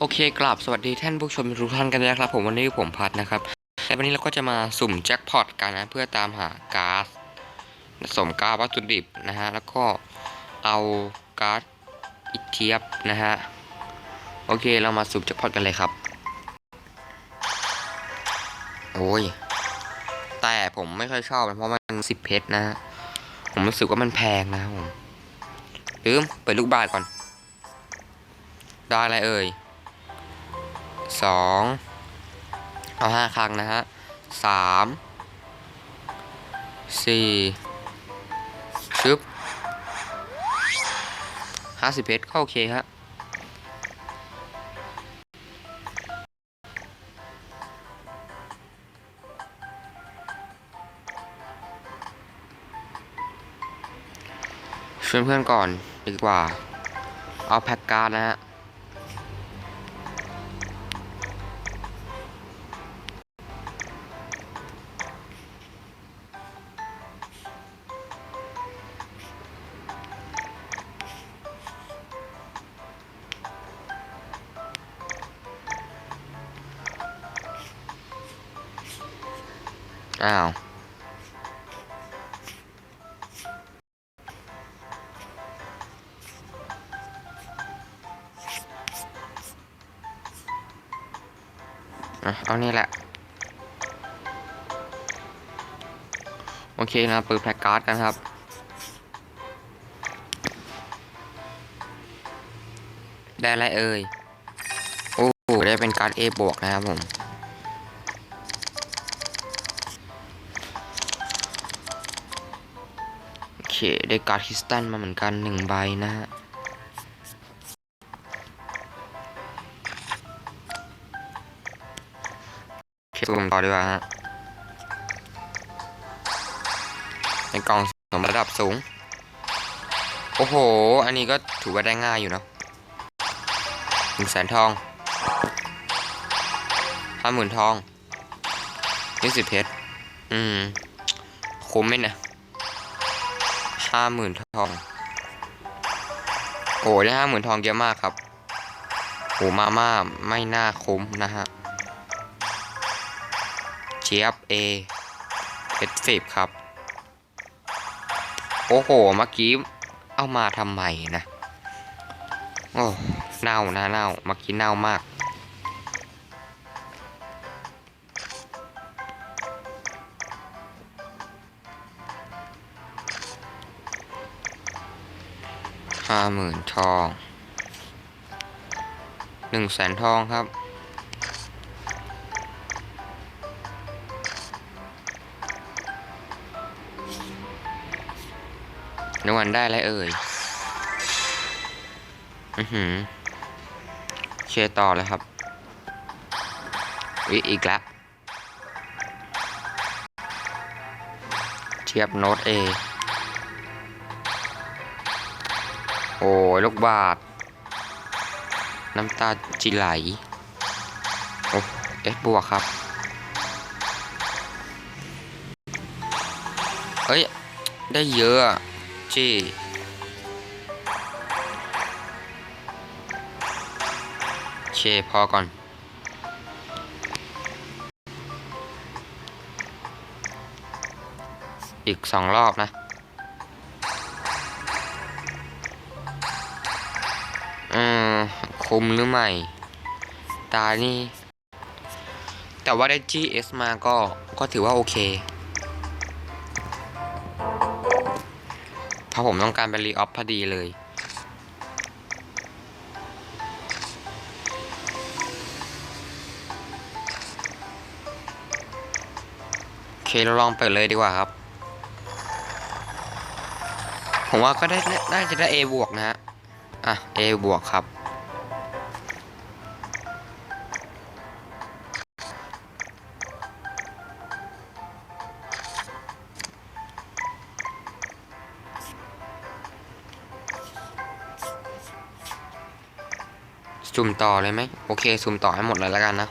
โอเคกราบสวัสดีท่านผู้ชมทุกท่านกันนะครับ ผมวันนี้ผมพัดนะครับและวันนี้เราก็จะมาสุ่มแจ็คพอตกันนะเพื่อตามหาก๊าซสมก๊าซวัตถุดิบนะฮะแล้วก็เอาก๊าซอีกเทียบนะฮะโอเคเรามาสุ่มแจ็คพอตกันเลยครับ โอ้ยแต่ผมไม่ค่อยชอบนะเพราะมันสิบเพชรนะฮะผมรู้สึกว่ามันแพงนะผมลืมเปิดลูกบาทก่อน ได้อะไรเอ่ย สองเอาห้าครั้งนะฮะสามสี่ชึบห้าสิบเพชรก็โอเคฮะชวนเพื่อนก่อนดีกว่า เอาแพ็กการ์ดนะฮะ อ้าวอะเอานี่แหละ โอเคนะเปิดแพ็กการ์ดกันครับได้ไรเอ่ย โอ้ ได้เป็นการ์ด A บวกนะครับผม เคได้การ์ดคริสตัลมาเหมือนกันหนึ่งใบนะฮะเคสุ่มต่อดีกว่าฮะในกล่องสมระดับสูง โอ้โห อันนี้ก็ถือว่าได้ง่ายอยู่เนาะหนึ่งแสนทองห้าหมื่นทองยี่สิบเพชร อืม คุ้มไหมเนี่ย ห้าหมื่นทอง โอ้ได้ห้าหมื่นทองเยอะมากครับ โอ้มาม่าไม่น่าคุ้มนะฮะ เจี๊ยบเอเพชรสิบครับ โอ้โห เมื่อกี้ เอามาทำไมนะ โอ้ เน่านะเน่า เมื่อกี้เน่ามาก หมื่นทองหนึ่งแสนทองครับ นวันได้ไรเอ่ย อือหือเคต่อเลยครับอีอีกแล้วเทียบโน้ตเอ โอ้ยลูกบาทน้ำตาจิไหลโอ้เอสบวกครับ เฮ้ย ได้เยอะจีเคพอก่อน อีกสองรอบนะ คมหรือไม่ ตานี่ แต่ว่าได้ GS มาก็ ก็ถือว่าโอเค เพราะผมต้องการไปรีออฟพอดีเลย โอเค เราลองเปิดเลยดีกว่าครับ ผมว่าก็ได้ น่าจะได้ A บวกนะฮะ อะ A บวกครับ จุ่มต่อเลยไหมโอเคสุ่มต่อให้หมดเลยแล้วกันนะ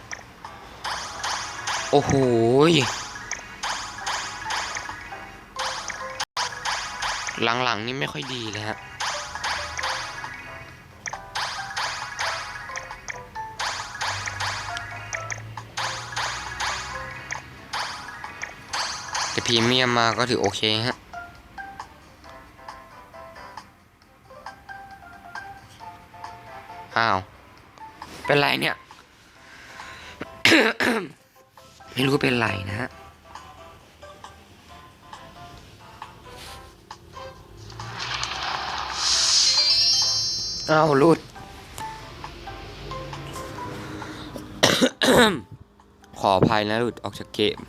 โอ้โหหลังๆนี่ไม่ค่อยดีเลยฮะแต่พรีเมียมมาก็ถือโอเคฮะอ้าว เป็นไรเนี่ย ไม่รู้เป็นไรนะฮะอ้าวหลุด ขออภัยนะหลุดออกจากเกม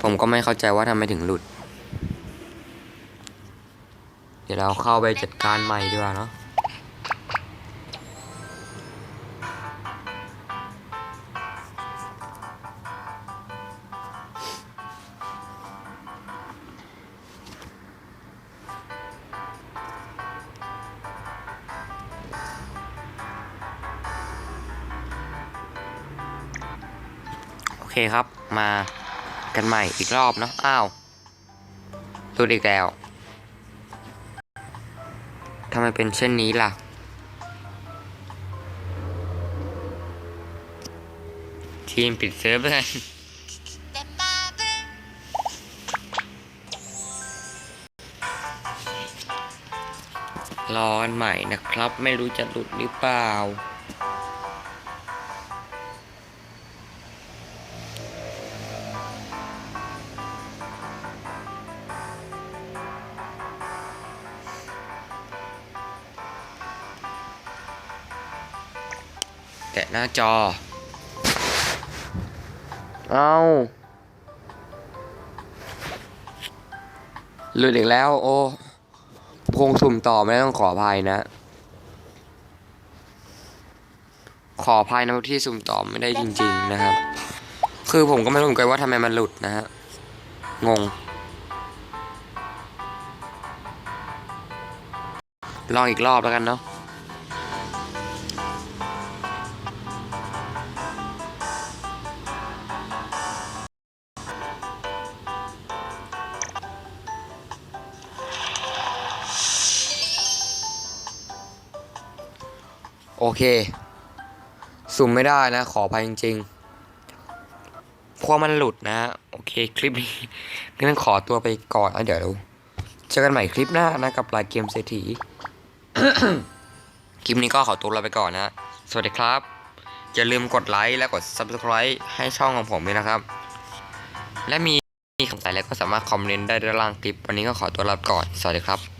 ผมก็ไม่เข้าใจว่าทำไมถึงหลุด เดี๋ยวเราเข้าไปจัดการใหม่ดีกว่าเนาะ เคครับมากันใหม่อีกรอบเนาะอ้าวหลุดอีกแล้วทำไมเป็นเช่นนี้ล่ะ ทีมปิดเซิร์ฟเลยรอกันใหม่นะครับ ไม่รู้จะหลุดหรือเปล่า แตะหน้าจอ เอาหลุดอีกแล้ว โอ้พงสุ่มต่อไม่ต้องขออภัยนะ ขออภัยนะที่สุ่มต่อไม่ได้จริง ๆ นะครับ คือผมก็ไม่รู้เหมือนกันว่าทำไมมันหลุดนะฮะ งง ลองอีกรอบแล้วกันเนาะ โอเค สุ่มไม่ได้นะ ขออภัยจริงๆเพราะมันหลุดนะ โอเคคลิปนี้งั้นขอตัวไปก่อนแล้วเดี๋ยวเราเจอกันใหม่คลิปหน้านะกับรายเกมเศรษฐีคลิปนี้ก็ขอตัวลาไปก่อนนะ สวัสดีครับ อย่าลืมกดไลค์และกด Subscribe ให้ช่องของผมด้วยนะครับ และมีคำใส่แล้วก็สามารถคอมเมนต์ได้ด้านล่างคลิป วันนี้ก็ขอตัวลาไปก่อน สวัสดีครับ